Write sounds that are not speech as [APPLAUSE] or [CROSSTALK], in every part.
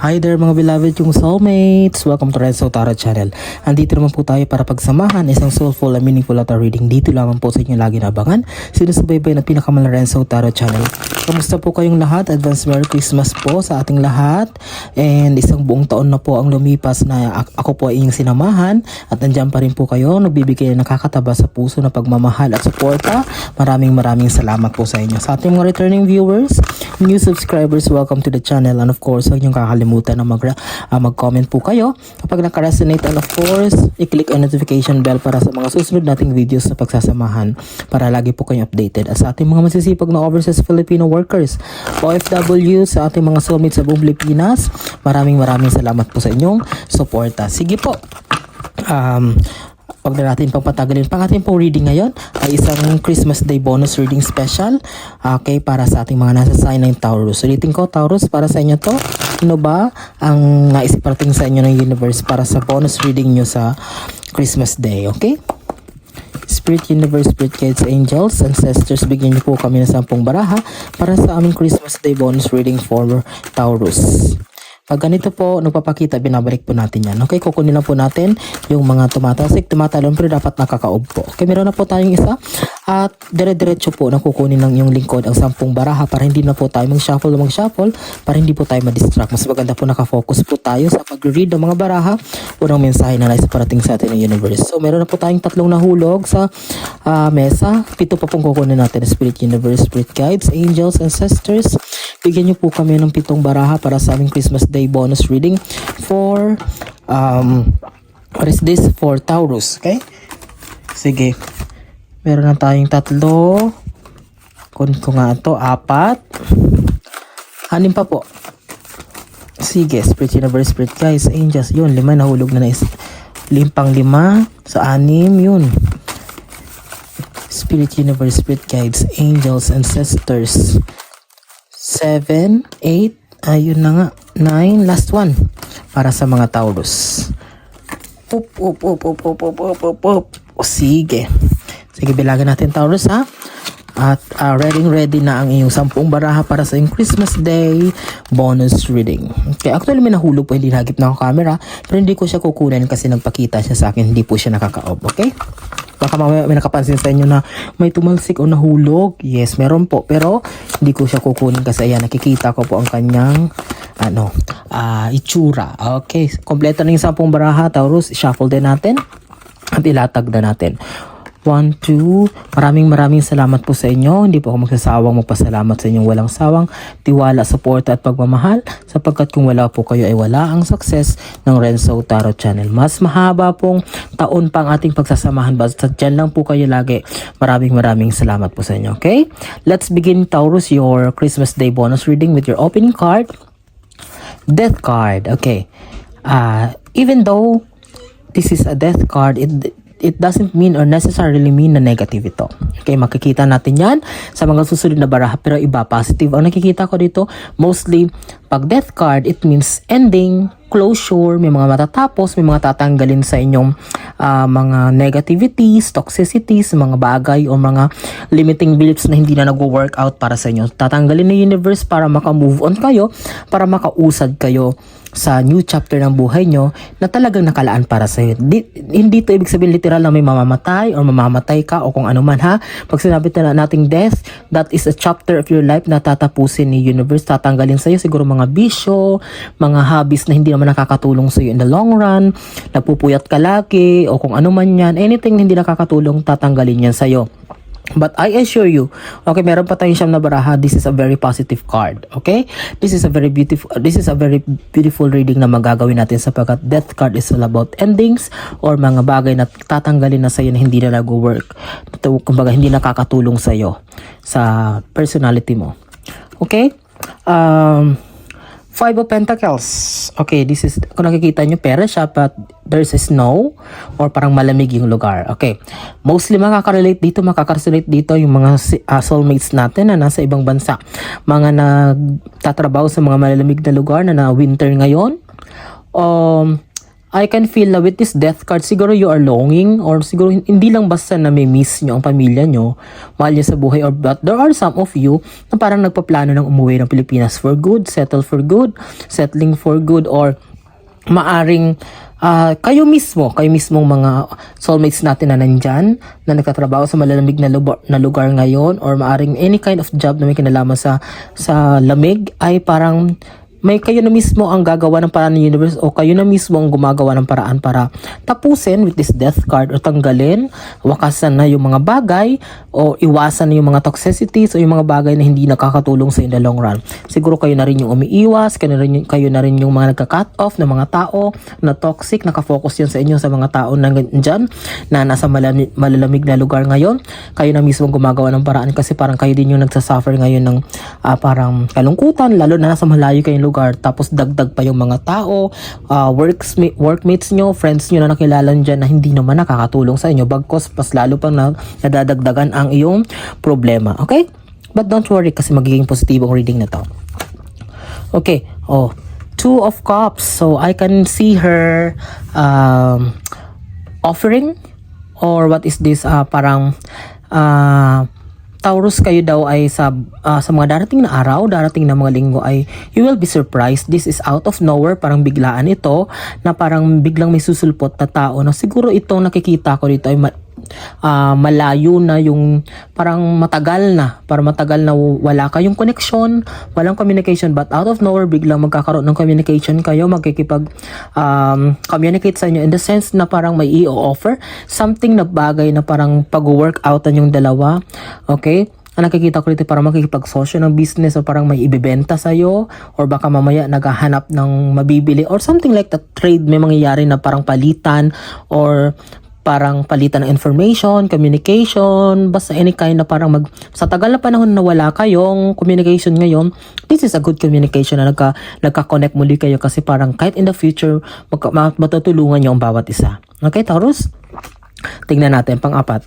Hi there mga beloved yung soulmates! Welcome to Renzo Tarot Channel. Andito naman po tayo para pagsamahan isang soulful and meaningful tarot reading. Dito lamang po sa inyo lagi naabangan. Sinusubaybay ng pinakamala Renzo Tarot Channel. Kamusta po kayong lahat? Advance Merry Christmas po sa ating lahat. And isang buong taon na po ang lumipas na ak- ako po ay inyong sinamahan. At nandiyan pa rin po kayo. Nagbibigay ng nakakataba sa puso na pagmamahal at suporta. Maraming maraming salamat po sa inyo. Sa ating mga returning viewers, new subscribers, welcome to the channel. And of course, huwag niyong kakalimutan na mag, ah, mag-comment po kayo. Kapag naka-resonate and of course, i-click ang notification bell para sa mga susunod nating videos na pagsasamahan para lagi po kayong updated. At sa ating mga masisipag na overseas Filipino workers, OFW, sa ating mga soulmates sa buong Pilipinas, maraming maraming salamat po sa inyong suporta. Sige po. Um, Huwag na natin pang patagalin. Pang ating pong reading ngayon ay isang Christmas Day bonus reading special. Okay, para sa ating mga nasa sign ng Taurus. Ulitin ko, Taurus, para sa inyo to. Ano ba ang naisip parating sa inyo ng universe para sa bonus reading nyo sa Christmas Day, okay? Spirit Universe, Spirit Guides, Angels, Ancestors, bigyan niyo po kami ng sampung baraha para sa aming Christmas Day bonus reading for Taurus. Pag ganito po, nagpapakita, binabalik po natin yan. Okay, kukunin lang po natin yung mga tumatasik, tumatalon, pero dapat nakakaob po. Okay, meron na po tayong isa. At dire-diretso po na kukunin ng yung lingkod ang sampung baraha para hindi na po tayo mag-shuffle o mag-shuffle para hindi po tayo ma-distract. Mas maganda po nakafocus po tayo sa pag-read ng mga baraha unang mensahe na nais parating sa atin ng universe. So, meron na po tayong tatlong nahulog sa ah, mesa. Pito pa pong kukunin natin. Spirit Universe, Spirit Guides, Angels, Ancestors. Bigyan niyo po kami ng pitong baraha para sa aming Christmas Day bonus reading for um, what is this? For Taurus, okay? Sige. Meron na tayong tatlo. Kun ko nga ito, apat. Anim pa po. Sige, Spirit Universe, Spirit Guys, Angels, yun, lima nahulog na na is limpang lima sa anim, yun. Spirit Universe, Spirit Guides, Angels, Ancestors. Seven, eight, ayun na nga, nine, last one. Para sa mga Taurus. Up, up, up, up, up, up, up, up. O, sige. Sige, bilagan natin Taurus ha. At uh, ready ready na ang iyong sampung baraha para sa iyong Christmas Day bonus reading. Okay, actually may nahulog po, hindi nagip na ako camera. Pero hindi ko siya kukunin kasi nagpakita siya sa akin, hindi po siya nakaka-off. Okay? Baka mamaya may nakapansin sa inyo na may tumalsik o nahulog. Yes, meron po. Pero hindi ko siya kukunin kasi ayan, nakikita ko po ang kanyang ano, ah itsura. Okay, kompleto na yung sampung baraha. Taurus, shuffle din natin at ilatag na natin. One, two. Maraming maraming salamat po sa inyo. Hindi po ako magsasawang magpasalamat sa inyong walang sawang tiwala, suporta at pagmamahal sapagkat kung wala po kayo ay wala ang success ng Renzo Tarot Channel. Mas mahaba pong taon pang ating pagsasamahan basta dyan lang po kayo lagi. Maraming maraming salamat po sa inyo. Okay? Let's begin Taurus your Christmas Day bonus reading with your opening card. Death card. Okay. Uh, even though this is a death card, it it doesn't mean or necessarily mean na negative ito. Okay, makikita natin yan sa mga susunod na baraha pero iba positive. Ang nakikita ko dito, mostly pag death card, it means ending, closure, may mga matatapos, may mga tatanggalin sa inyong ah, mga negativities, toxicities, mga bagay o mga limiting beliefs na hindi na nag-work out para sa inyo. Tatanggalin ng universe para maka-move on kayo, para makausad kayo sa new chapter ng buhay nyo na talagang nakalaan para sa iyo. Di, hindi to ibig sabihin literal na may mamamatay or mamamatay ka o kung ano man ha. Pag sinabi na nating death, that is a chapter of your life na tatapusin ni universe. Tatanggalin sa iyo siguro mga bisyo, mga hobbies na hindi naman nakakatulong sa iyo in the long run, nagpupuyat ka lagi o kung ano man yan, anything na hindi nakakatulong, tatanggalin yan sa iyo. But I assure you, okay, meron pa tayong siyam na baraha. This is a very positive card. Okay? This is a very beautiful this is a very beautiful reading na magagawin natin sapagkat death card is all about endings or mga bagay na tatanggalin na sa iyo na hindi na nag-work. Kumbaga hindi nakakatulong sa iyo sa personality mo. Okay? Um Five of Pentacles. Okay, this is, kung nakikita nyo, pera siya, but there's snow or parang malamig yung lugar. Okay. Mostly makaka-relate dito, makaka-relate dito yung mga ah, soulmates natin na nasa ibang bansa. Mga nagtatrabaho sa mga malalamig na lugar na na winter ngayon. Um, I can feel na with this death card, siguro you are longing or siguro hindi lang basta na may miss nyo ang pamilya nyo, mahal nyo sa buhay or but there are some of you na parang nagpaplano ng umuwi ng Pilipinas for good, settle for good, settling for good or maaring ah, kayo mismo, kayo mismong mga soulmates natin na nandyan, na nagtatrabaho sa malalamig na lugar, na lugar ngayon, or maaring any kind of job na may kinalaman sa, sa lamig, ay parang may kayo na mismo ang gagawa ng paraan ng universe o kayo na mismo ang gumagawa ng paraan para tapusin with this death card o tanggalin, wakasan na yung mga bagay o iwasan na yung mga toxicities o yung mga bagay na hindi nakakatulong sa in the long run. Siguro kayo na rin yung umiiwas, kayo na rin, kayo na rin yung mga nagka-cut off ng mga tao na toxic, nakafocus yun sa inyo sa mga tao na dyan na nasa malami, malalamig na lugar ngayon. Kayo na mismo ang gumagawa ng paraan kasi parang kayo din yung nagsasuffer ngayon ng ah, parang kalungkutan, lalo na nasa malayo kayong lugar. Tapos dagdag pa yung mga tao, ah, works, workmates nyo, friends nyo na nakilala dyan na hindi naman nakakatulong sa inyo. Bagkos, pas lalo pang na, nadadagdagan ang iyong problema. Okay? But don't worry kasi magiging positibong reading na to. Okay. Oh, two of cups. So I can see her um, offering or what is this? Ah, parang ah, Taurus kayo daw ay sa ah, sa mga darating na araw, darating na mga linggo ay you will be surprised. This is out of nowhere, parang biglaan ito na parang biglang may susulpot na tao na siguro itong nakikita ko dito ay ah, malayo na yung parang matagal na, para matagal na wala kayong connection, walang communication but out of nowhere biglang magkakaroon ng communication kayo, magkikipag um, communicate sa inyo in the sense na parang may i-offer something na bagay na parang pag-work outan yung dalawa. Okay? Ang nakikita ko dito parang makikipagsosyo ng business o parang may ibibenta sa'yo or baka mamaya naghahanap ng mabibili or something like that trade may mangyayari na parang palitan or parang palitan ng information, communication, basta any kind na parang mag, sa tagal na panahon na wala kayong communication ngayon, this is a good communication na nagka, nagka-connect muli kayo kasi parang kahit in the future, magka, ma- matutulungan nyo ang bawat isa. Okay, Taurus? Tingnan natin, pang-apat.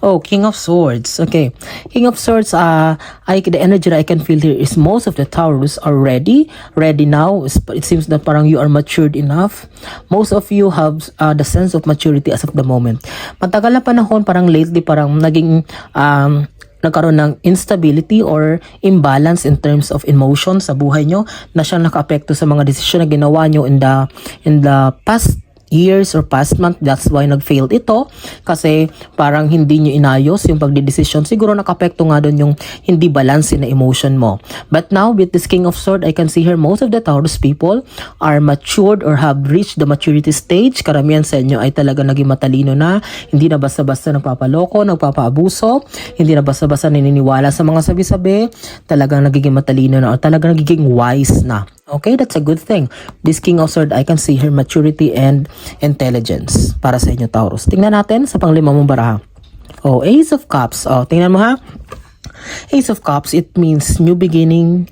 Oh, King of Swords. Okay. King of Swords, uh, I, the energy that I can feel here is most of the Taurus are ready. Ready now. It seems that parang you are matured enough. Most of you have uh, the sense of maturity as of the moment. Matagal na panahon, parang lately, parang naging um, nagkaroon ng instability or imbalance in terms of emotion sa buhay nyo na siyang naka-apekto sa mga desisyon na ginawa nyo in the, in the past years or past month. That's why nag-failed ito. Kasi parang hindi nyo inayos yung pagdidesisyon. Siguro nakapekto nga doon yung hindi balance na emotion mo. But now, with this King of Sword, I can see here most of the Taurus people are matured or have reached the maturity stage. Karamihan sa inyo ay talaga naging matalino na. Hindi na basta-basta nagpapaloko, nagpapaabuso. Hindi na basta-basta naniniwala sa mga sabi-sabi. Talagang nagiging matalino na or talagang nagiging wise na. Okay, that's a good thing. This King of Sword, I can see her maturity and intelligence para sa inyo, Taurus. Tingnan natin sa panglima mong baraha. Oh, Ace of Cups. Oh, tingnan mo ha. Ace of Cups, it means new beginning,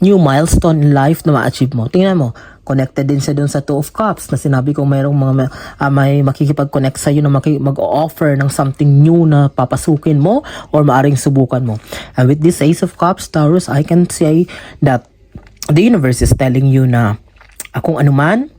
new milestone in life na ma-achieve mo. Tingnan mo, connected din siya dun sa Two of Cups na sinabi kong mayroong mga ah, may makikipag-connect sa iyo na mag-offer ng something new na papasukin mo or maaring subukan mo. And with this Ace of Cups, Taurus, I can say that the universe is telling you na akong anuman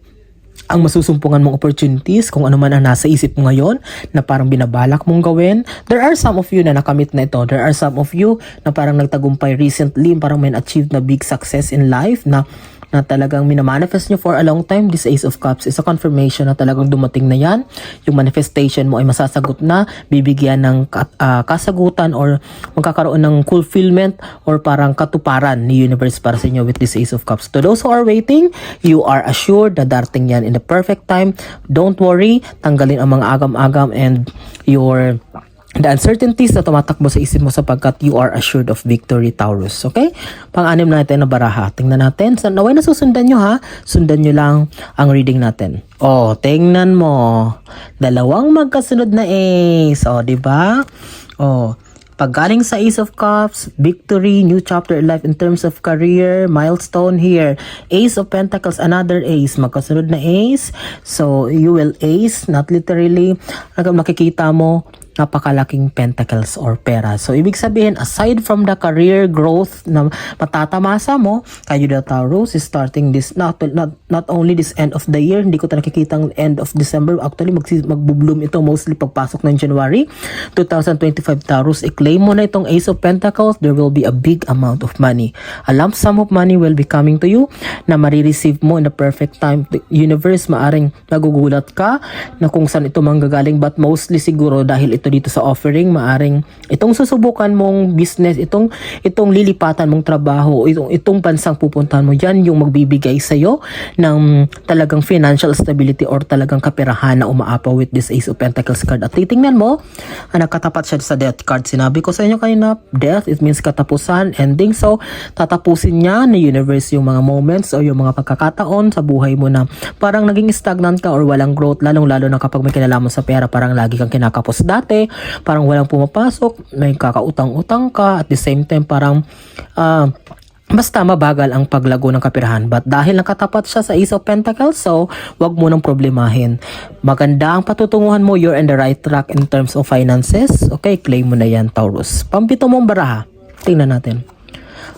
ang masusumpungan mong opportunities, kung ano man ang nasa isip mo ngayon na parang binabalak mong gawin. There are some of you na nakamit na ito. There are some of you na parang nagtagumpay recently, parang may achieved na big success in life na na talagang minamanifest nyo for a long time, this Ace of Cups is a confirmation na talagang dumating na yan. Yung manifestation mo ay masasagot na, bibigyan ng ah, kasagutan or magkakaroon ng fulfillment or parang katuparan ni universe para sa inyo with this Ace of Cups. To those who are waiting, you are assured na darating yan in the perfect time. Don't worry, tanggalin ang mga agam-agam and your the uncertainties na tumatakbo sa isip mo sapagkat you are assured of victory, Taurus. Okay? Pang-anim natin na baraha. Tingnan natin. Sa naway na susundan nyo ha. Sundan nyo lang ang reading natin. Oh, tingnan mo. Dalawang magkasunod na ace. Oh, di ba? Oh, Paggaling sa Ace of Cups, victory, new chapter in life in terms of career, milestone here. Ace of Pentacles, another ace. Magkasunod na ace. So, you will ace, not literally. Hanggang makikita mo napakalaking pentacles or pera. So, ibig sabihin, aside from the career growth na matatamasa mo, kayo the Taurus is starting this, not, not, not only this end of the year, hindi ko ta nakikita ang end of December. Actually, mag, magbubloom ito mostly pagpasok ng January 2025 Taurus. I-claim mo na itong Ace of Pentacles, there will be a big amount of money. A lump sum of money will be coming to you na marireceive mo in the perfect time. The universe, maaring nagugulat ka na kung saan ito manggagaling but mostly siguro dahil ito dito sa offering, maaring itong susubukan mong business, itong itong lilipatan mong trabaho, itong itong bansang pupuntahan mo, yan yung magbibigay sa iyo ng talagang financial stability or talagang kaperahan na umaapaw with this Ace of Pentacles card. At titingnan mo, ah, nakatapat siya sa death card. Sinabi ko sa inyo kanina, death, it means katapusan, ending. So, tatapusin niya ni universe yung mga moments o yung mga pagkakataon sa buhay mo na parang naging stagnant ka or walang growth, lalong-lalo na kapag may kinalaman sa pera, parang lagi kang kinakapos dati, parang walang pumapasok, may kakautang-utang ka, at the same time parang ah, Basta mabagal ang paglago ng kapirahan but dahil nakatapat siya sa Ace of Pentacles so wag mo nang problemahin. Maganda ang patutunguhan mo, you're in the right track in terms of finances. Okay, claim mo na yan Taurus. Pampito mong baraha. Tingnan natin.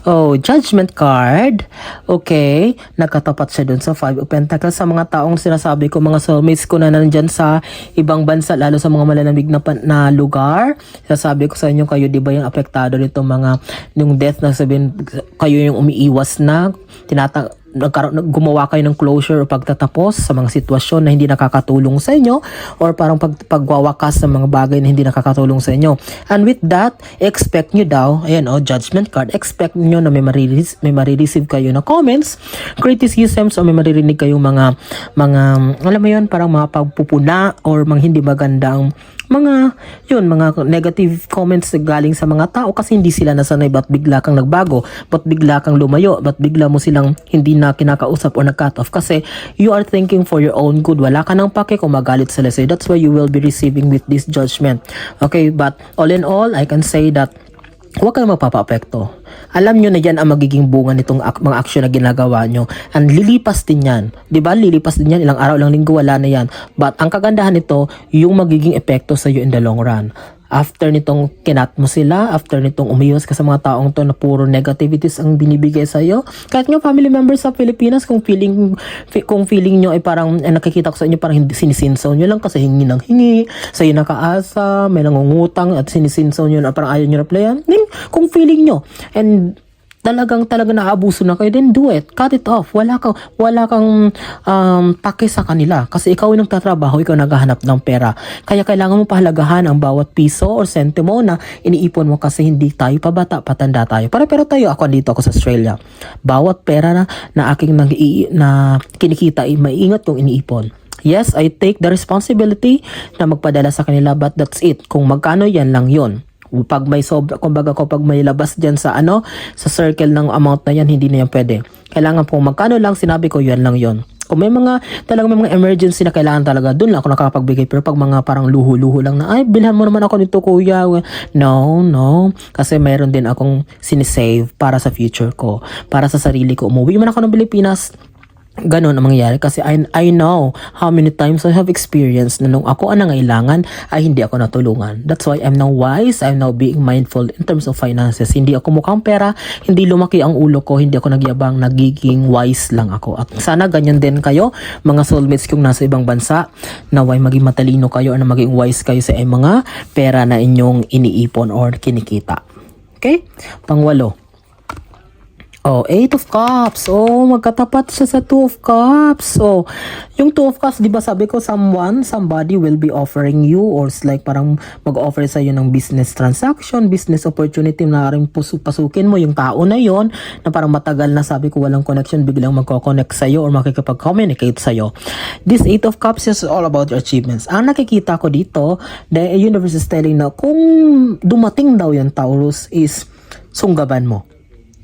Oh, judgment card. Okay. Nagkatapat siya dun sa Five of Pentacles. Sa mga taong sinasabi ko, mga soulmates ko na nandyan sa ibang bansa, lalo sa mga malalamig na, na lugar. Sinasabi ko sa inyo, kayo di ba yung apektado nito mga, yung death na sabihin, kayo yung umiiwas na, tinata nagkaroon nag- gumawa kayo ng closure o pagtatapos sa mga sitwasyon na hindi nakakatulong sa inyo or parang pag, pagwawakas sa mga bagay na hindi nakakatulong sa inyo. And with that, expect nyo daw, ayan o, judgment card, expect nyo na may marireceive, may marireceive kayo na comments, criticisms o may maririnig kayong mga, mga, alam mo yun, parang mga pagpupuna or mga hindi magandang mga yun mga negative comments galing sa mga tao kasi hindi sila nasanay ba't bigla kang nagbago ba't bigla kang lumayo ba't bigla mo silang hindi na kinakausap o nag-cut off. Kasi you are thinking for your own good. Wala ka nang pake kung magalit sila sa'yo. That's why you will be receiving with this judgment. Okay but all in all I can say that huwag kayong magpapa-apekto. Alam nyo na yan ang magiging bunga nitong ak- mga aksyon na ginagawa nyo. And lilipas din yan. Ba? Lilipas din yan. Ilang araw, ilang linggo, wala na yan. But ang kagandahan nito, yung magiging epekto sa in the long run. After nitong kinat mo sila, after nitong umiyos ka sa mga taong to na puro negativities ang binibigay sa iyo, kahit nga family members sa Pilipinas, kung feeling kung feeling nyo ay parang eh, nakikita ko sa inyo parang hindi sinisinsaw nyo lang kasi hingi ng hingi, sa iyo nakaasa, may nangungutang at sinisinsaw nyo na parang ayaw nyo replyan, then kung feeling nyo and talagang talaga naabuso na kayo, then do it. Cut it off. Wala kang, wala kang um, pake sa kanila. Kasi ikaw yung nagtatrabaho, ikaw naghahanap ng pera. Kaya kailangan mo pahalagahan ang bawat piso or sentimo na iniipon mo kasi hindi tayo pabata, patanda tayo. Para pero tayo, ako dito ako sa Australia. Bawat pera na, na aking nang, na kinikita, ay maingat kong iniipon. Yes, I take the responsibility na magpadala sa kanila but that's it. Kung magkano yan lang yon pag may sobra, kumbaga kapag may labas dyan sa ano, sa circle ng amount na yan, hindi na yan pwede. Kailangan po magkano lang, sinabi ko, yan lang yon kung may mga talagang may mga emergency na kailangan talaga, doon lang ako nakakapagbigay. Pero pag mga parang luho-luho lang na, ay, bilhan mo naman ako nito kuya. No, no. Kasi mayroon din akong sinisave para sa future ko. Para sa sarili ko. Umuwi man ako ng Pilipinas, Ganon ang mangyayari kasi I, I know how many times I have experienced na nung ako ang nangailangan ay hindi ako natulungan. That's why I'm now wise, I'm now being mindful in terms of finances. Hindi ako mukhang pera, hindi lumaki ang ulo ko, hindi ako nagyabang, nagiging wise lang ako. At sana ganyan din kayo, mga soulmates kong nasa ibang bansa, naway maging matalino kayo na maging wise kayo sa mga pera na inyong iniipon or kinikita. Okay? Pangwalo. Oh, Eight of Cups. Oh, magkatapat siya sa Two of Cups. So, yung Two of Cups, di ba sabi ko, someone, somebody will be offering you or like parang mag-offer sa ng business transaction, business opportunity na rin pasukin mo yung tao na yon na parang matagal na sabi ko walang connection, biglang magko-connect sa'yo or makikipag-communicate sa'yo. This Eight of Cups is all about your achievements. Ang nakikita ko dito, the universe is telling na kung dumating daw yung Taurus is sunggaban mo.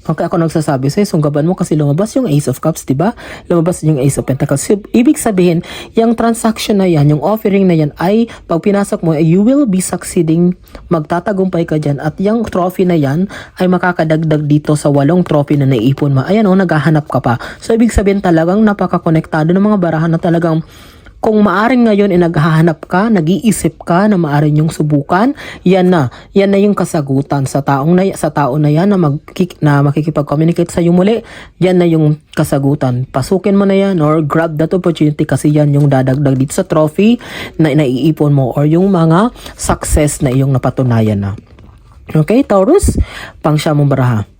Okay, ako nagsasabi sa'yo, sunggaban mo kasi lumabas yung Ace of Cups, di ba? Lumabas yung Ace of Pentacles. So, ibig sabihin, yung transaction na yan, yung offering na yan, ay pag pinasok mo, you will be succeeding, magtatagumpay ka dyan, at yung trophy na yan, ay makakadagdag dito sa walong trophy na naipon mo. Ayan o, naghahanap ka pa. So, ibig sabihin talagang napaka-konektado ng mga barahan na talagang Kung maaring ngayon ay naghahanap ka, nag-iisip ka na maaring yung subukan, yan na. Yan na yung kasagutan sa taong na, sa tao na yan na, magkik, na makikipag-communicate sa iyo muli. Yan na yung kasagutan. Pasukin mo na yan or grab that opportunity kasi yan yung dadagdag dito sa trophy na naiipon mo or yung mga success na iyong napatunayan na. Okay, Taurus, pang siya mong baraha.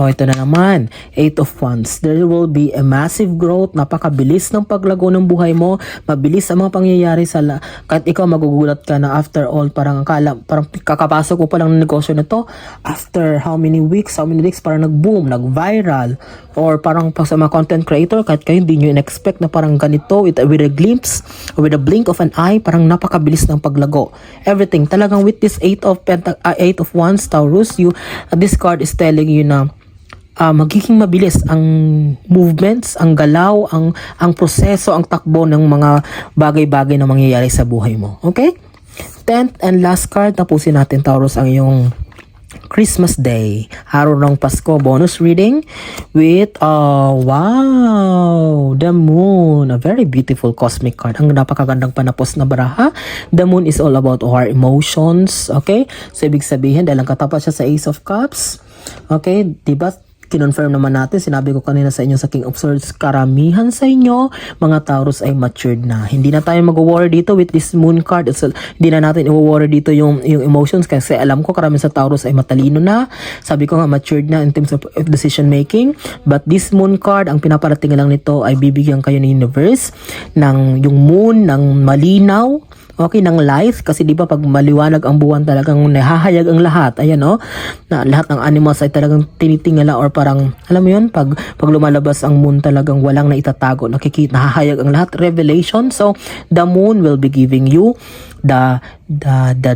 Oh, ito na naman. Eight of Wands. There will be a massive growth. Napakabilis ng paglago ng buhay mo. Mabilis ang mga pangyayari sa la- kahit ikaw magugulat ka na after all parang akala parang kakapasok ko pa lang ng negosyo na to after how many weeks, how many weeks parang nag-boom, nag-viral or parang pag sa mga content creator kahit kayo hindi nyo in-expect na parang ganito with, with a glimpse or with a blink of an eye parang napakabilis ng paglago. Everything. Talagang with this eight of penta- uh, eight of wands Taurus, you uh, this card is telling you na ah, magiging mabilis ang movements, ang galaw, ang ang proseso, ang takbo ng mga bagay-bagay na mangyayari sa buhay mo. Okay? Tenth and last card, tapusin natin Taurus ang iyong Christmas Day, araw ng Pasko, bonus reading with, uh, wow, the moon, a very beautiful cosmic card. Ang napakagandang panapos na baraha. The moon is all about our emotions, okay? So, ibig sabihin, dahil ang katapat siya sa Ace of Cups, okay, diba, kinonfirm naman natin, sinabi ko kanina sa inyo sa King of Swords, karamihan sa inyo, mga Taurus ay matured na. Hindi na tayo mag-worry dito with this moon card. It's, hindi na natin i-worry dito yung, yung emotions kasi alam ko karamihan sa Taurus ay matalino na. Sabi ko nga matured na in terms of decision making. But this moon card, ang pinaparating lang nito ay bibigyan kayo ng universe ng yung moon ng malinaw okay ng life kasi di ba pag maliwanag ang buwan talagang nahahayag ang lahat. Ayan oh. Na lahat ng animals ay talagang tinitingala or parang alam mo yun pag pag lumalabas ang moon talagang walang naitatago. Nakikita nahahayag ang lahat. Revelation so the moon will be giving you the the the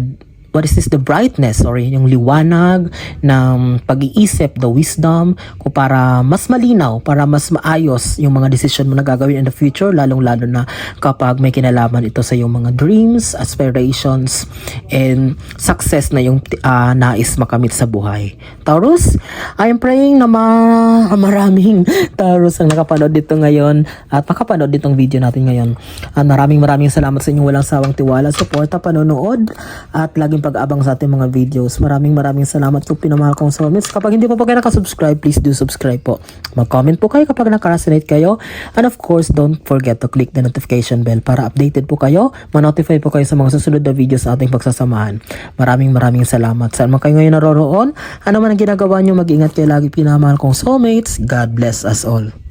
what is this the brightness or yung liwanag ng pag-iisip the wisdom ko para mas malinaw para mas maayos yung mga decision mo na gagawin in the future lalong lalo na kapag may kinalaman ito sa yung mga dreams aspirations and success na yung ah, nais makamit sa buhay. Taurus I am praying na ma- maraming [LAUGHS] Taurus ang nakapanood dito ngayon at makapanood ditong video natin ngayon. At maraming maraming salamat sa inyong walang sawang tiwala suporta panonood at laging pag-abang sa ating mga videos. Maraming maraming salamat kung pinamahal kong soulmates. Kapag hindi pa po kayo nakasubscribe, please do subscribe po. Mag-comment po kayo kapag nakaresonate kayo. And of course, don't forget to click the notification bell para updated po kayo. Ma-notify po kayo sa mga susunod na videos sa ating pagsasamahan. Maraming maraming salamat. Saan man kayo ngayon naroroon, ano man ang ginagawa nyo, mag-ingat kayo lagi pinamahal kong soulmates. God bless us all.